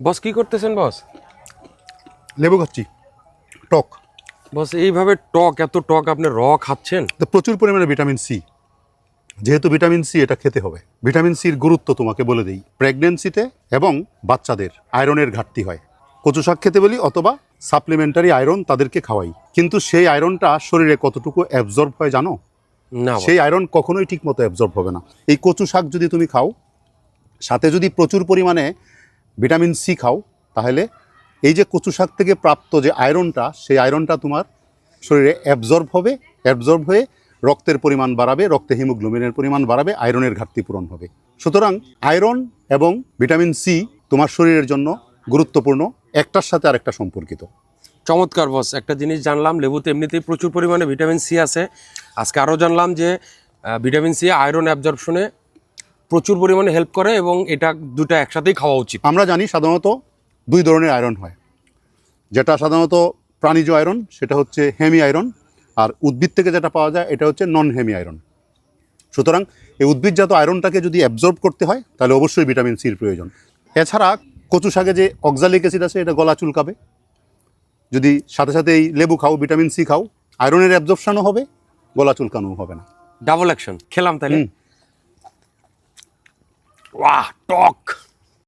বস কি করতেছেন বস? লেবু খাচ্ছি। টক। বস এইভাবে টক এত টক আপনি র খাচ্ছেন? তো প্রচুর পরিমাণে ভিটামিন সি। যেহেতু ভিটামিন সি এটা খেতে হবে। ভিটামিন সির গুরুত্ব তোমাকে বলে দিই। প্রেগনেন্সিতে এবং বাচ্চাদের আয়রনের ঘাটতি হয়। কচু শাক খেতে বলি অথবা সাপ্লিমেন্টারি আয়রন তাদেরকে খাওয়াই। কিন্তু সেই আয়রনটা শরীরে কতটুকু অ্যাবজর্ব হয় জানো? না সেই আয়রন কখনোই ঠিক মতো অ্যাবজর্ব হবে না। এই কচু শাক যদি তুমি খাও সাথে যদি প্রচুর পরিমাণে ভিটামিন সি খাও, তাহলে এই যে কচু শাক থেকে প্রাপ্ত যে আয়রনটা, সেই আয়রনটা তোমার শরীরে অ্যাবজর্ব হবে অ্যাবজর্ব হয়ে রক্তের পরিমাণ বাড়াবে, রক্তে হিমোগ্লোবিনের পরিমাণ বাড়াবে, আয়রনের ঘাটতি পূরণ হবে। সুতরাং আয়রন এবং ভিটামিন সি তোমার শরীরের জন্য গুরুত্বপূর্ণ, একটার সাথে আরেকটা সম্পর্কিত। চমৎকার বস একটা জিনিস জানলাম, লেবুতে এমনিতেই প্রচুর পরিমাণে ভিটামিন সি আছে। আজকে আরও জানলাম যে ভিটামিন সি আয়রন অ্যাবজর্পশনে প্রচুর পরিমাণে হেল্প করে এবং এটা দুটা একসাথেই খাওয়া উচিত। আমরা জানি সাধারণত দুই ধরনের আয়রন হয়। যেটা সাধারণত প্রাণীজ আয়রন সেটা হচ্ছে হেমি আয়রন আর উদ্ভিদ থেকে যেটা পাওয়া যায় এটা হচ্ছে নন হেমি আয়রন সুতরাং এই উদ্ভিদজাত আয়রনটাকে যদি অ্যাবজর্ব করতে হয় তাহলে অবশ্যই ভিটামিন সির প্রয়োজন। এছাড়া কচু শাকে যে অক্সালিক অ্যাসিড আছে এটা গলা চুলকাবে। যদি সাথে সাথে এই লেবু খাও ভিটামিন সি খাও আয়রনের অ্যাবজর্পশনও হবে গলা চুলকানোও হবে না। ডাবল অ্যাকশন খেলাম তাহলে। হুম। ওয়াহ টক